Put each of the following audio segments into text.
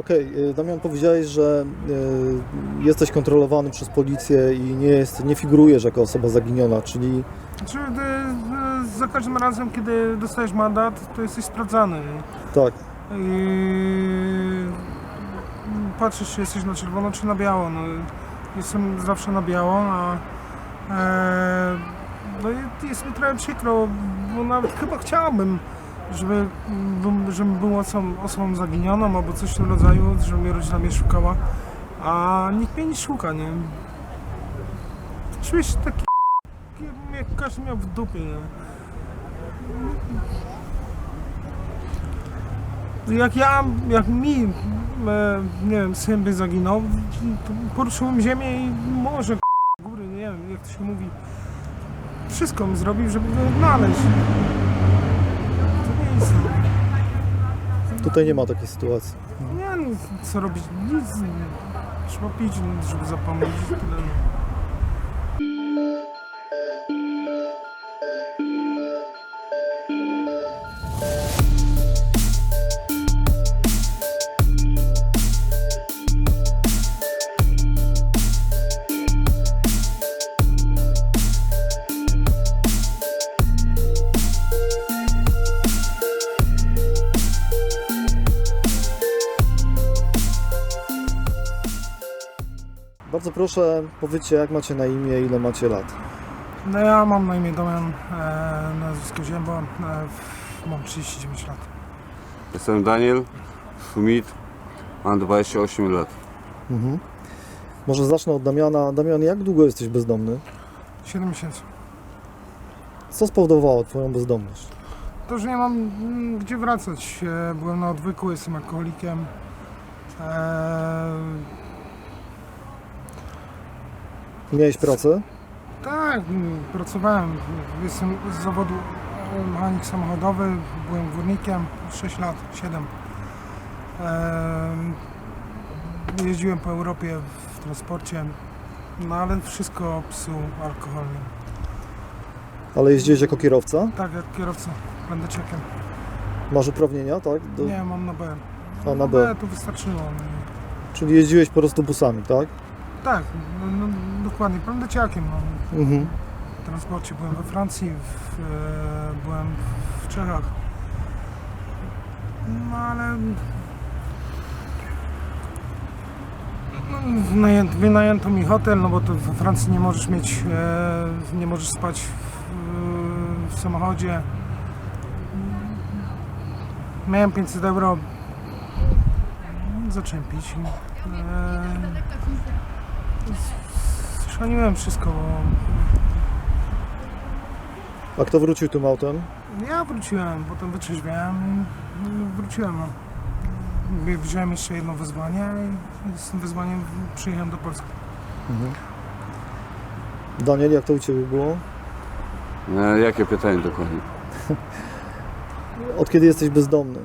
Okej, y, Damian, powiedziałeś, że y, jesteś kontrolowany przez policję i nie, jest, nie figurujesz jako osoba zaginiona, czyli Znaczy, ty, y, za każdym razem, kiedy dostajesz mandat, to jesteś sprawdzany. tak, I patrzysz, czy jesteś na czerwono, czy na biało. No, jestem zawsze na biało, a e, no, jest mi trochę przykro, bo nawet chyba chciałbym, żeby, żebym był osobą, zaginioną albo coś w tym rodzaju, żeby mnie rodzina mnie szukała, a nikt mnie nie szuka, nie? Czuję się taki jak każdy miał w dupie, nie? Jak ja, jak mi, e, nie wiem, syn by zaginął, poruszyłbym ziemię i może góry, nie wiem, jak to się mówi. Wszystko bym zrobił, żeby go odnaleźć. Tutaj nie ma takiej sytuacji. Nie no, co robić? Nic. Trzeba pić, żeby zapomnieć. Bardzo proszę, powiedzcie, jak macie na imię, ile macie lat. No ja mam na imię Damian, e, nazwisko Zięba, e, w- mam 39 lat. Jestem Daniel Schmidt, mam 28 lat. Mhm. Może zacznę od Damiana. Damian, jak długo jesteś bezdomny? 7 miesięcy. Co spowodowało Twoją bezdomność? To, że nie mam mm, gdzie wracać. E, Byłem na odwyku, jestem alkoholikiem. E, Miałeś pracę? tak, pracowałem. Jestem z zawodu mechanik samochodowy, byłem górnikiem 6 lat, 7. E, jeździłem po Europie w transporcie, no ale wszystko psuł alkohol. Ale jeździłeś jako kierowca? Tak, jak kierowca, będę czekiem. Masz uprawnienia, tak? Do, Nie, mam na B. a na B B. to wystarczyło. no. Czyli jeździłeś po prostu busami, tak? Tak, no, dokładnie, plandaciakiem. No. Mhm. W transporcie byłem we Francji, w, e, byłem w Czechach. No ale... No, wynaję- wynajęto mi hotel, no bo to we Francji nie możesz mieć, e, nie możesz spać w, w samochodzie. Miałem 500 euro. Zacząłem pić. E, Szaniłem wszystko, bo A kto wrócił tym autem? Ja wróciłem, potem wytrzeźwiałem i wróciłem. No. Wy- Wziąłem jeszcze jedno wyzwanie i z tym wyzwaniem przyjechałem do Polski. Mhm. Daniel, jak to u Ciebie było? E, jakie pytanie dokładnie? Od kiedy jesteś bezdomny?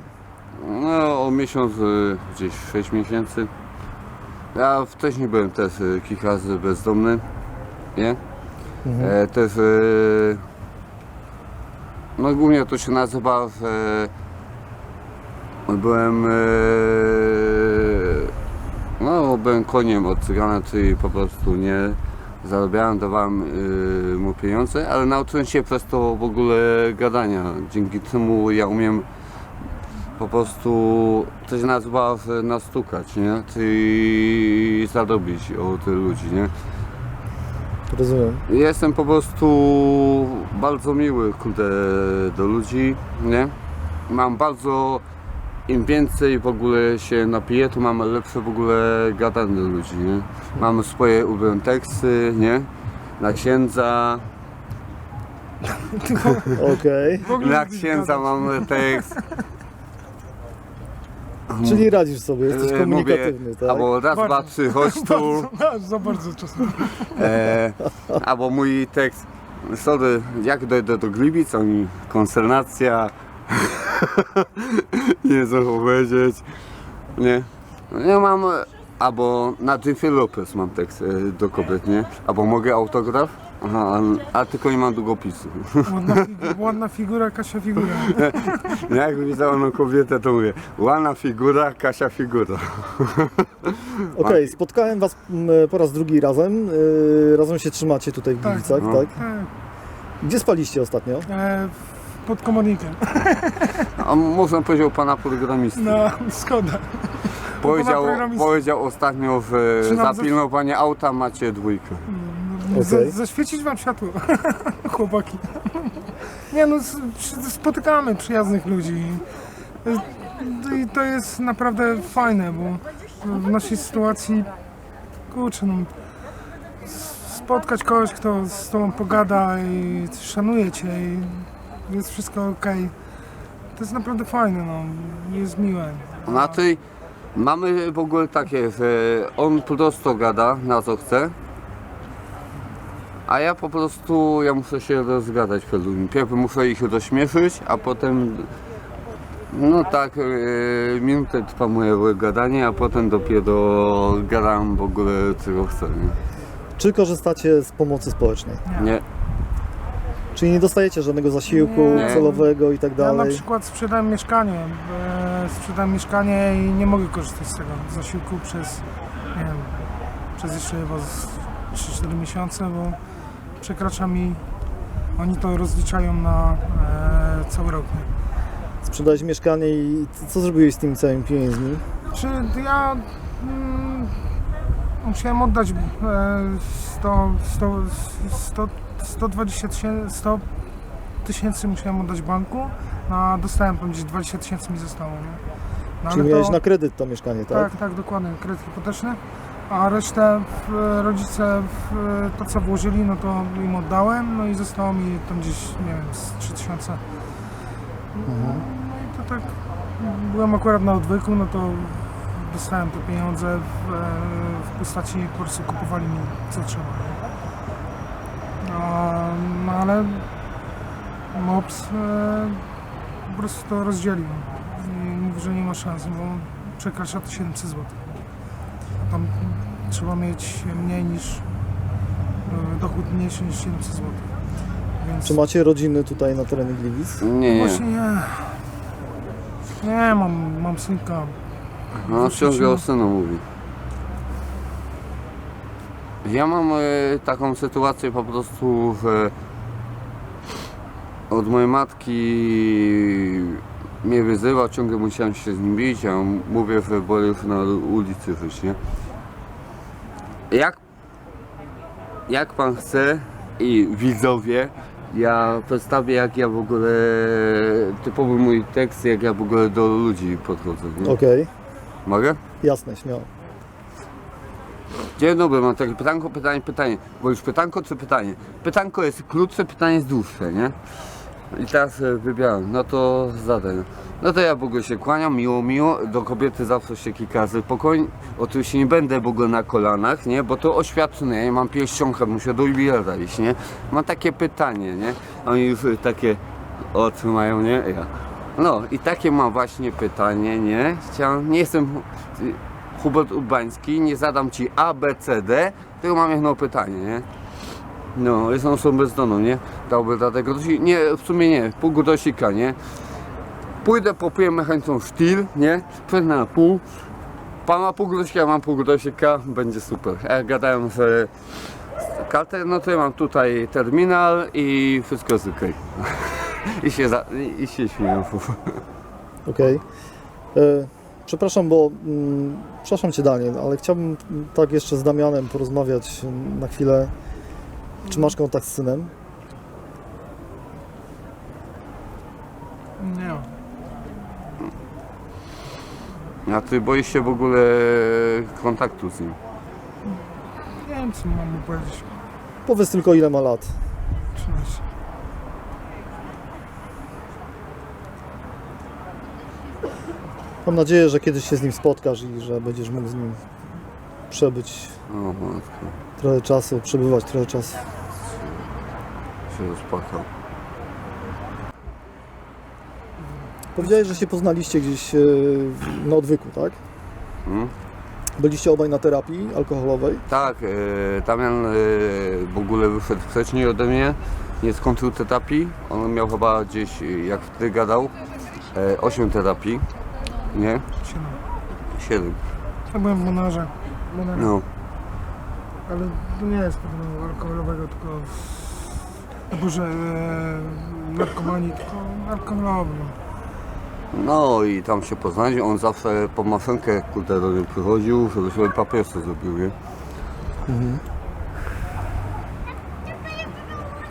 No, o miesiąc, e, gdzieś 6 miesięcy. Ja wcześniej byłem też e, kilka razy bezdomny, nie? Mhm. E, też, e, no głównie to się nazywa, że byłem, e, no byłem koniem od cygana, czyli po prostu nie zarabiałem, dawałem e, mu pieniądze, ale nauczyłem się przez to w ogóle gadania. Dzięki temu ja umiem po prostu, się nazywa że nastukać, nie? Czyli zarobić od ludzi, nie? Rozumiem. Jestem po prostu bardzo miły kurde, do ludzi, nie? Mam bardzo, im więcej w ogóle się napiję, to mam lepsze w ogóle gadanie do ludzi, nie? Mam swoje ulubione teksty, nie? Na księdza, Okej. Na księdza mam tekst. Czyli radzisz sobie, jesteś E, komunikatywny, mówię, tak? Albo raz, dwa, trzy, chodź tu. Bardzo, za bardzo czasem. E, albo mój tekst, sorry, jak dojdę do Gliwic, oni konsternacja, nie wiem co powiedzieć, nie. Ja mam, albo na Jennifer Lopez mam tekst e, do kobiet, nie? Albo mogę autograf? Aha, a, a tylko nie mam długopisu. Ładna, figu- ładna figura, Kasia figura. Jak widziałem na kobietę, to mówię, ładna figura, Kasia figura. Okej, spotkałem Was m, po raz drugi razem. y, Razem się trzymacie tutaj w Tak. Gliwicach, No. tak? Tak, Gdzie spaliście ostatnio? e, pod komornikiem. A można powiedział pana programisty. No, Skoda. Powiedział, powiedział ostatnio, w, Czy nam za pilnowanie auta macie dwójkę. Okej. Z, zaświecić wam światło, chłopaki. Nie no, spotykamy przyjaznych ludzi. I to jest naprawdę fajne, bo w naszej sytuacji, kurczę, no, spotkać kogoś, kto z tobą pogada i szanuje cię i jest wszystko ok. To jest naprawdę fajne, no, jest miłe. Na tej mamy w ogóle takie, że on prosto gada na co chce, a ja po prostu, ja muszę się rozgadać przed ludźmi. Pierw muszę ich rozśmieszyć, a potem, no tak, e, minutę trwa moje gadanie, a potem dopiero gadam w ogóle czego chcę. Nie? Czy korzystacie z pomocy społecznej? nie. Czyli nie dostajecie żadnego zasiłku Nie. celowego i tak Ja na dalej? przykład sprzedałem mieszkanie, e, sprzedałem mieszkanie i nie mogę korzystać z tego zasiłku przez, nie wiem, przez jeszcze chyba z 3-4 miesiące, bo przekracza mi, oni to rozliczają na e, cały rok. Nie? Sprzedałeś mieszkanie i co zrobiłeś z tymi całymi pieniędzmi? Czy ja mm, musiałem oddać e, 100, 100, 100, 120 tysięcy, 100 tysięcy musiałem oddać banku, no, a dostałem tam gdzieś 20 tysięcy mi zostało. Nie? No, Czyli ale miałeś to- na kredyt to mieszkanie, tak? Tak, tak, dokładnie, kredyt hipoteczny. A resztę rodzice to co włożyli, no to im oddałem, no i zostało mi tam gdzieś, nie wiem, z 3000. Mhm. No i to tak, byłem akurat na odwyku, no to dostałem te pieniądze w, w postaci, po prostu kupowali mi co trzeba. No, no ale MOPS e, po prostu to rozdzielił i mówi, że nie ma szans, bo przekracza to 700 zł. Tam trzeba mieć mniej niż e, dochód mniejszy niż 700 zł. Więc Czy macie rodziny tutaj na terenie Gliwic? Nie, nie. właśnie nie. Nie, mam, mam synka. No, ciągle o synu mówi. Ja mam e, taką sytuację po prostu, od mojej matki mnie wyzywał, ciągle musiałem się z nim bić, ja mówię, że wolę już na ulicy żyć, nie? Jak, jak pan chce i widzowie, ja przedstawię jak ja w ogóle, typowy mój tekst, jak ja w ogóle do ludzi podchodzę, nie? Okej, Mogę? jasne, śmiało. Dzień dobry, mam takie pytanko, pytanie, pytanie. Bo już pytanko czy pytanie? Pytanko jest krótsze, pytanie jest dłuższe, nie? I teraz e, wybieram, no to zadaj. No to ja ogóle się kłaniam, miło, miło. Do kobiety zawsze się kilka razy spokojnie. Oczywiście nie będę ogóle na kolanach, nie? Bo to oświadczone, ja nie mam pierścionka, muszę do jubilera iść, nie? Mam takie pytanie, nie? Oni już takie otrzymają, nie? Ja. No i takie mam właśnie pytanie, nie? Chciałem, nie jestem Hubert Urbański, nie zadam ci A, B, C, D, tylko mam jedno pytanie, nie? No, jestem osobą bezdomną, nie? Dałby dlatego, nie, w sumie nie, pół grosika, nie? Pójdę, popiję mechaniczną sztil, nie? Sprzęt na pół. Pan ma pół grosika, ja mam pół grosika, będzie super. Jak gadałem z kartę, no to ja mam tutaj terminal i wszystko jest okej. I się, za, i, się śmieję. Okej. E, Przepraszam, bo mm, przepraszam Cię Daniel, ale chciałbym tak jeszcze z Damianem porozmawiać na chwilę. Czy masz kontakt z synem? Nie. A ty boisz się w ogóle kontaktu z nim? Nie wiem, co mam mu powiedzieć. Powiedz tylko ile ma lat. 13. Mam nadzieję, że kiedyś się z nim spotkasz i że będziesz mógł z nim przebyć O matko, trochę czasu, przebywać trochę czasu. się rozpłakał. Powiedziałeś, że się poznaliście gdzieś e, na odwyku, tak? Hmm? Byliście obaj na terapii alkoholowej? Tak, e, Damian e, w ogóle wyszedł wcześniej ode mnie, nie skończył terapii. On miał chyba gdzieś, e, jak wtedy gadał, e, 8 terapii, nie? Siedem. 7. Ja byłem w Monarze. Monar, No. Ale to nie jest pewnego alkoholowego, tylko... No Boże, e, narkomanii, tylko alkoholowy. no. no i tam się poznali. On zawsze po maszynkę kurde do mnie przychodził, żeby sobie papierosy zrobił, nie?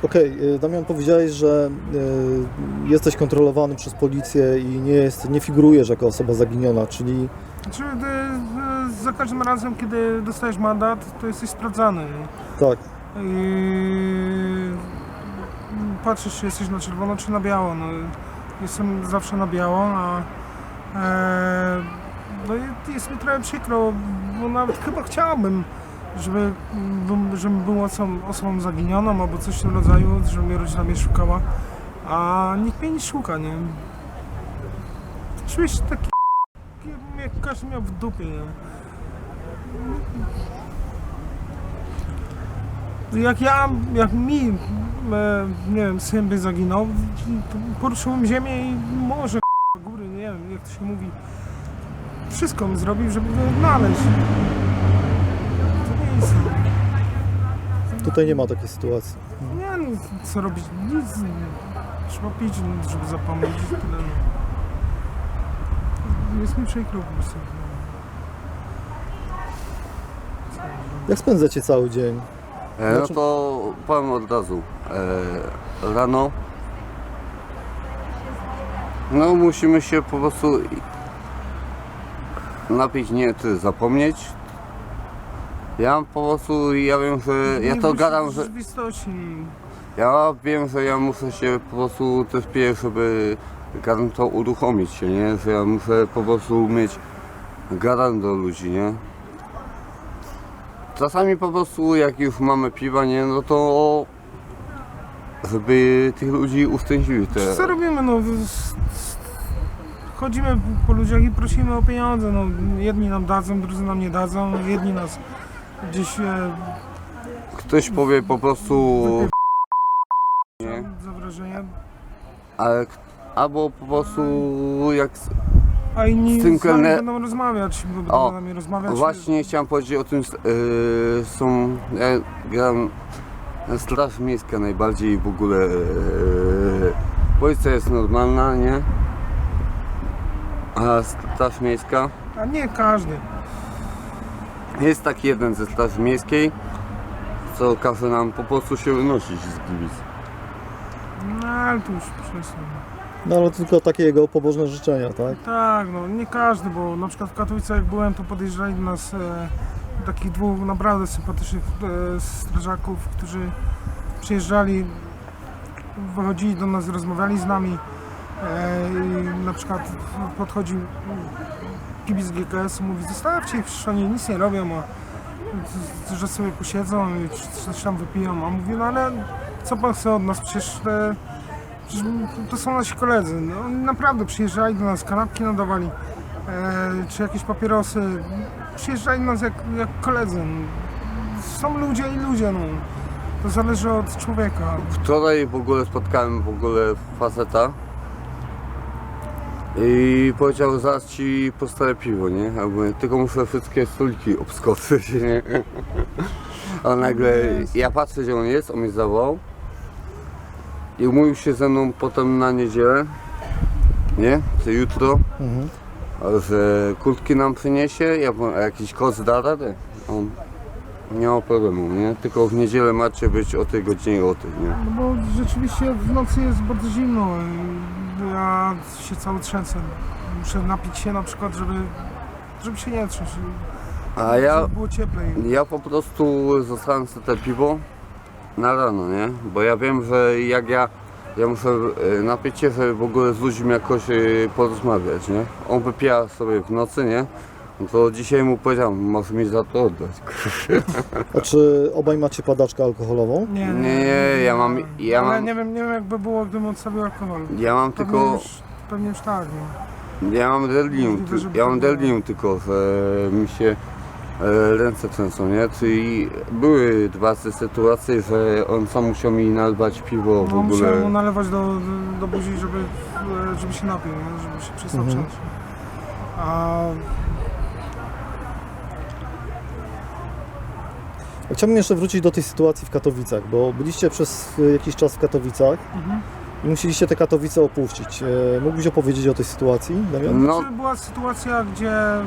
Okej, y, Damian, powiedziałeś, że y, jesteś kontrolowany przez policję i nie, jest, nie figurujesz jako osoba zaginiona, czyli Znaczy, e, za każdym razem, kiedy dostajesz mandat, to jesteś sprawdzany. tak, Yy, patrzysz, czy jesteś na czerwono, czy na biało. No, jestem zawsze na biało, a e, no, i jest mi trochę przykro, bo nawet chyba chciałbym, żeby, bym- żebym był osobą, osobą zaginioną albo coś w tym rodzaju, żeby mnie rodzina mnie szukała, a nikt mnie nie szuka, nie? Czuję się taki jak każdy miał w dupie, nie? Jak ja, jak mi, e, nie wiem, syn by zaginął, to poruszyłbym ziemię i morze, k***a, góry, nie wiem, jak to się mówi. Wszystko bym zrobił, żeby go odnaleźć. To nie jest... tutaj nie ma takiej sytuacji. Nie no, co robić? Nic. Trzeba pić, no, żeby zapomnieć. Tyle, no. Jest mi przykro po prostu. Jak spędzacie cały dzień? E, no Znaczy- to powiem od razu. E, rano. No musimy się po prostu napić, nie ty zapomnieć. Ja po prostu, ja wiem, że ja to gadam, że rzeczywistości. ja wiem, że ja muszę się po prostu też piję, żeby gadam to uruchomić się, nie? Że ja muszę po prostu mieć gadam do ludzi, nie? Czasami po prostu jak już mamy piwa, nie? No to żeby tych ludzi uszczęśliwić. Te... Co robimy? No, chodzimy po ludziach i prosimy o pieniądze. No, jedni nam dadzą, drudzy nam nie dadzą. Jedni nas gdzieś e, Ktoś powie po prostu nie? za wrażenie, Ale albo po prostu jak a inni Z tym kelner- będą rozmawiać. Bo będą O, z nami rozmawiać. Właśnie chciałem powiedzieć o tym, yy, są, ja gram Straż Miejska najbardziej w ogóle, yy, policja jest normalna, nie? A Straż Miejska, A nie każdy. jest taki jeden ze Straży Miejskiej, co każe nam po prostu się wynosić z Gliwic. No ale to już przestań. No ale tylko takie jego pobożne życzenia, tak? Tak, no nie każdy, bo na przykład w Katowicach jak byłem, to podejrzewali do nas e, takich dwóch naprawdę sympatycznych e, strażaków, którzy przyjeżdżali, wychodzili do nas, rozmawiali z nami. E, i na przykład podchodził kibic GKS-u, mówi zostawcie ich, przecież oni nic nie robią, a że sobie posiedzą i coś tam wypiją, a mówi, no ale co pan chce od nas, przecież te, Przecież to są nasi koledzy. No, oni naprawdę przyjeżdżali do nas, kanapki nadawali, e, czy jakieś papierosy. Przyjeżdżali do nas jak, jak koledzy. No. Są ludzie i ludzie, no. To zależy od człowieka. Wczoraj w ogóle spotkałem w ogóle faceta i powiedział zaraz ci postawię piwo, nie? A mówię, tylko muszę wszystkie stoliki obskoczyć, nie? A nagle ja patrzę gdzie on jest, on mnie zawołał i umówił się ze mną potem na niedzielę, nie? Czy jutro, Mhm. kurtki nam przyniesie, ja powiem, a jakiś koc da radę? On nie ma problemu, nie? Tylko w niedzielę macie być o tej godzinie o tej, nie? No bo rzeczywiście w nocy jest bardzo zimno. i Ja się cały trzęsę. Muszę napić się na przykład, żeby, żeby się nie trząść. A ja, Żeby było cieplej. ja po prostu zostałem sobie te piwo na rano, nie? Bo ja wiem, że jak ja, ja muszę e, napić się, żeby w ogóle z ludźmi jakoś e, porozmawiać, nie? On wypija sobie w nocy, nie? No to dzisiaj mu powiedziałem, masz mi za to oddać. A czy obaj macie padaczkę alkoholową? Nie, Nie, nie, ja mam- ja Ale mam- nie wiem, nie wiem jakby było, gdybym odstawił alkohol. Ja mam Pewnie tylko, już, pewnie już tak, no. ja mam delirium, ja mam delirium tylko, że mi się ręce trzęsą, nie? Czyli były dwa te sytuacje, że on sam musiał mi nalwać piwo w No, musiałem mu ogóle. nalewać do, do buzi, żeby, e, żeby się napił, nie? żeby się przestał Mhm. A Chciałbym jeszcze wrócić do tej sytuacji w Katowicach, bo byliście przez y, jakiś czas w Katowicach mhm. i musieliście te Katowice opuścić. E, Mógłbyś opowiedzieć o tej sytuacji, Damian? No, Znaczy, była sytuacja, gdzie e,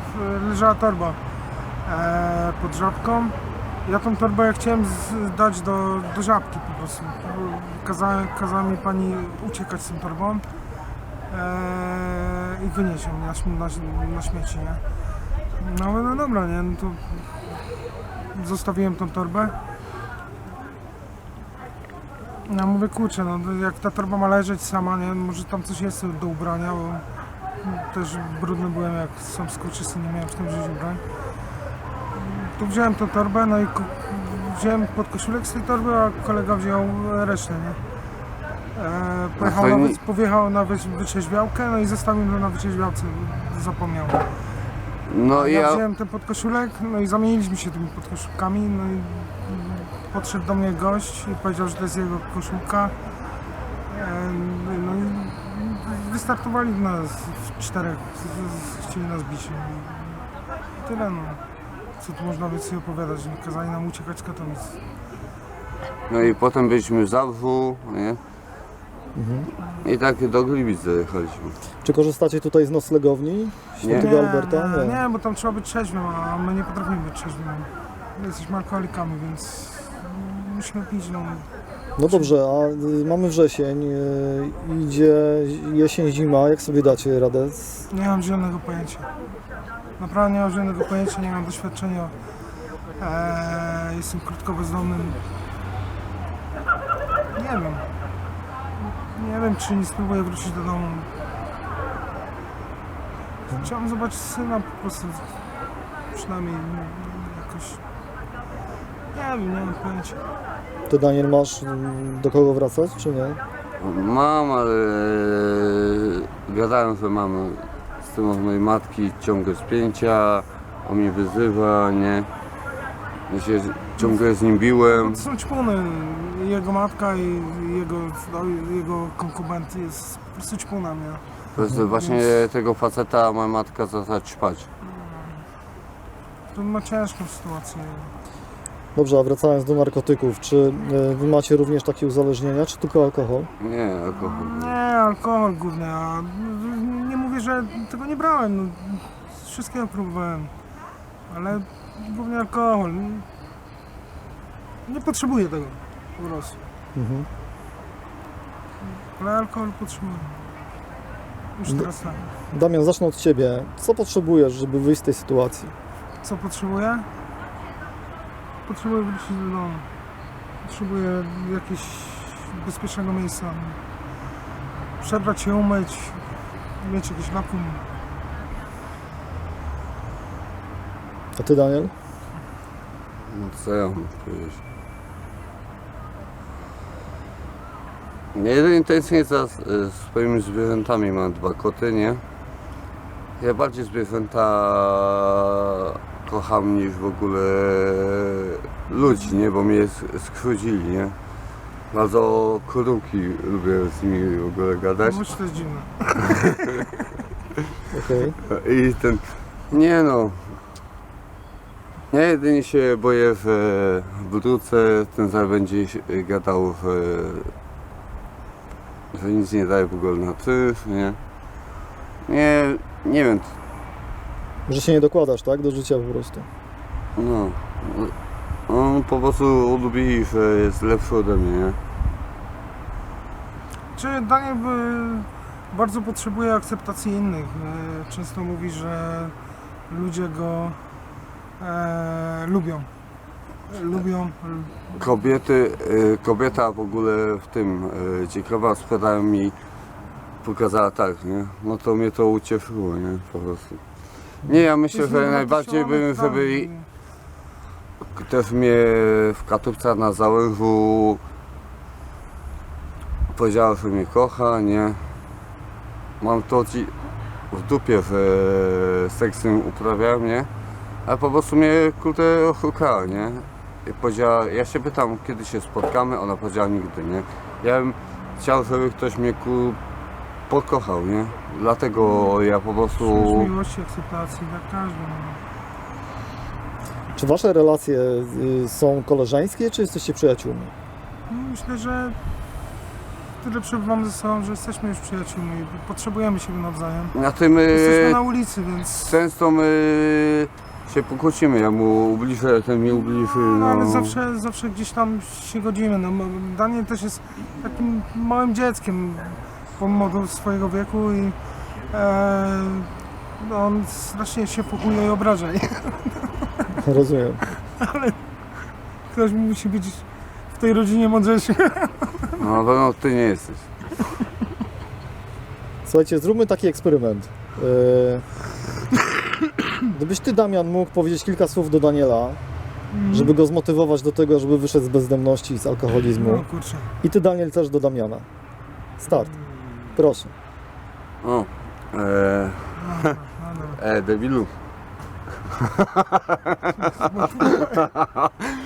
leżała torba e, pod żabką. Ja tą torbę chciałem dać do, do żabki po prostu. Kazała, kazała mi pani uciekać z tą torbą e, i wynieść ją na, na, na śmieci, nie? No no dobra, nie? No to zostawiłem tą torbę. Ja mówię, kurczę, no jak ta torba ma leżeć sama, nie? Może tam coś jest do ubrania, bo też brudny byłem, jak sam skurczysty, nie miałem w tym życiu ubrań. Tu wziąłem tą torbę, no i wziąłem podkoszulek z tej torby, a kolega wziął resztę, nie? E, pojechał to na, nie- wy- pojechał na wy- wyczeźwiałkę, no i zostawił mnie na wyczeźwiałce, zapomniał. no Ja, ja, wziąłem ten podkoszulek, no i zamieniliśmy się tymi podkoszulkami, no i mm, podszedł do mnie gość i powiedział, że to jest jego koszulka. E, No i wystartowali nas w czterech, z- z- chcieli nas bić. I Tyle no. Co tu można więcej opowiadać, że kazali nam uciekać z Katowic. no i potem byliśmy w Zabrzu, nie? Mhm. I tak do Gliwic dojechaliśmy. Czy korzystacie tutaj z noclegowni Świętego Alberta? nie, nie, bo tam trzeba być trzeźwym, a my nie potrafimy być trzeźwym. Jesteśmy alkoholikami, więc musimy pić, no. No dobrze, a y, mamy wrzesień, y, idzie jesień, zima, jak sobie dacie radę? z- Nie mam zielonego pojęcia. Naprawdę nie mam zielonego pojęcia, nie mam doświadczenia. Eee, jestem krótko bezdomnym. Nie wiem. Nie wiem, czy nie spróbuję wrócić do domu. Chciałem zobaczyć syna po prostu. Przynajmniej jakoś. Nie wiem, nie mam pojęcia. Ty Daniel masz do kogo wracać, czy nie? Mam, ale gadałem, że mam z tym od mojej matki ciągle spięcia, on mnie wyzywa, nie? Ja się ciągle z nim biłem. To są ćpuny. Jego matka i jego, jego konkubent jest po prostu ćpunem, nie? Po prostu właśnie tego faceta moja matka zaczęła ćpać. To ma ciężką sytuację. Dobrze, a wracając do narkotyków, czy y, wy macie również takie uzależnienia, czy tylko alkohol? Nie, alkohol. Nie, alkohol główny, a mówię, że tego nie brałem. No, wszystkiego próbowałem. Ale głównie alkohol. Nie potrzebuję tego po prostu. Mhm. Ale alkohol potrzebuję. Już teraz tak. Damian, zacznę od Ciebie. Co potrzebujesz, żeby wyjść z tej sytuacji? Co potrzebuję? Potrzebuję wrócić do domu. Potrzebuję jakiegoś bezpiecznego miejsca. Przebrać się, umyć, mieć jakiś napój. A Ty, Daniel? No co ja mam powiedzieć? Nie jedynie tęsknię za e, swoimi zwierzętami. Mam dwa koty, nie? Ja bardziej zwierzęta kocham niż w ogóle ludzi, nie? Bo mnie sk- skrzywdzili, nie? Bardzo kruki lubię z nimi w ogóle gadać. Może to jest dziwne. Okej. I ten. Nie no. Ja jedynie się boję, że wrócę, ten zaraz będzie się gadał, że, że nic nie daje w ogóle na cyf, nie? Nie, nie wiem, Że się nie dokładasz, tak? Do życia po prostu. no. On po prostu lubi, że jest lepszy ode mnie, nie? Czy Daniel by bardzo potrzebuje akceptacji innych. E, Często mówi, że ludzie go e, lubią. Lubią. Kobiety, y, kobieta w ogóle w tym y, ciekawa sprzedała mi pokazała tak, nie? No to mnie to ucieszyło, nie? Po prostu. Nie, ja myślę, że najbardziej bym, żeby też mnie w Katowicach na Załężu powiedziała, że mnie kocha, nie? Mam to ci w dupie, że seksem uprawiałem, nie? A po prostu mnie kurde ochukała, nie? I powiedziała, ja się pytam, kiedy się spotkamy, ona powiedziała nigdy, nie? Ja bym chciał, żeby ktoś mnie ku pokochał, nie? Dlatego ja po prostu... Przyjąć miłości, akceptacji dla każdego. Czy wasze relacje y, są koleżeńskie, czy jesteście przyjaciółmi? No, myślę, że tyle przebywamy ze sobą, że jesteśmy już przyjaciółmi. Potrzebujemy siebie nawzajem. Na tym Jesteśmy e, na ulicy, więc... często my się pokłócimy, ja mu ubliżę, ten mi ubliży, No, no. ale zawsze, zawsze gdzieś tam się godzimy. No, Daniel też jest takim małym dzieckiem, pomimo swojego wieku i e, no, on strasznie się fuchuje i obraża. Rozumiem. Ktoś musi być w tej rodzinie mądrzejszy. No na pewno ty nie jesteś. Słuchajcie, zróbmy taki eksperyment. Y, Gdybyś ty, Damian, mógł powiedzieć kilka słów do Daniela, żeby go zmotywować do tego, żeby wyszedł z bezdomności, z alkoholizmu. No kurczę. I ty, Daniel, też do Damiana. Start. Proszę. O, e, e debilu.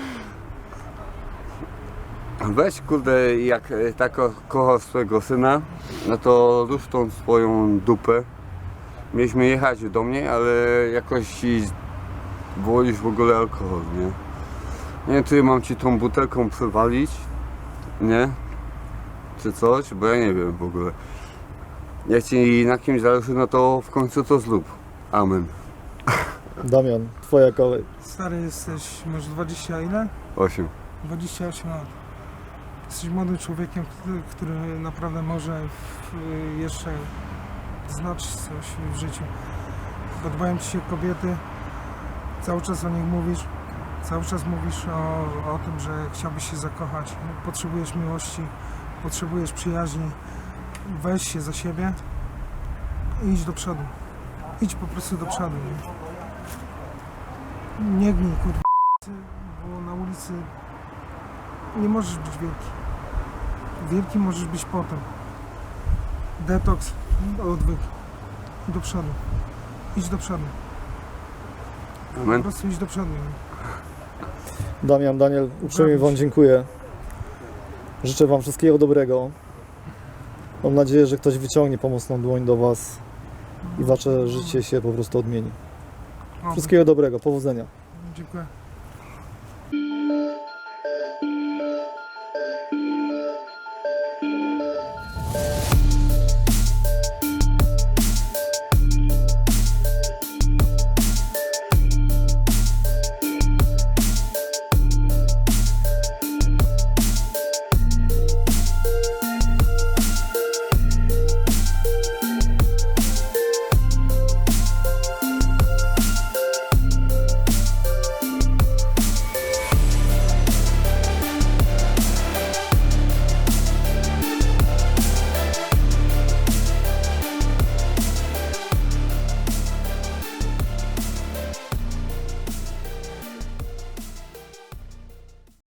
Weź kurde, jak e, tak ko- kochasz swojego syna, no to rusz tą swoją dupę. Mieliśmy jechać do mnie, ale jakoś i wolisz w ogóle alkohol, nie? Nie wiem, czy mam ci tą butelką przywalić, nie? Czy coś, bo ja nie wiem w ogóle. Jak ci na kimś zależy, no to w końcu to zrób. Amen. Damian, twoja kolej. Stary jesteś, masz 20 ile? 8. 28 lat. Jesteś młodym człowiekiem, który, naprawdę może w, jeszcze znaczyć coś w życiu. Podobają Ci się kobiety, cały czas o nich mówisz, cały czas mówisz o, o tym, że chciałbyś się zakochać, potrzebujesz miłości, potrzebujesz przyjaźni. Weź się za siebie i idź do przodu. Idź po prostu do przodu. Nie, nie gnij, kurwa, bo na ulicy nie możesz być wielki. Wielki możesz być potem. Detoks, odwyk. Do przodu. Idź do przodu. Po Amen. prostu idź do przodu. Damian, Daniel, uprzejmie. Wam dziękuję. Życzę Wam wszystkiego dobrego. Mam nadzieję, że ktoś wyciągnie pomocną dłoń do Was i Wasze życie się po prostu odmieni. O, Wszystkiego dobrego, powodzenia. Dziękuję.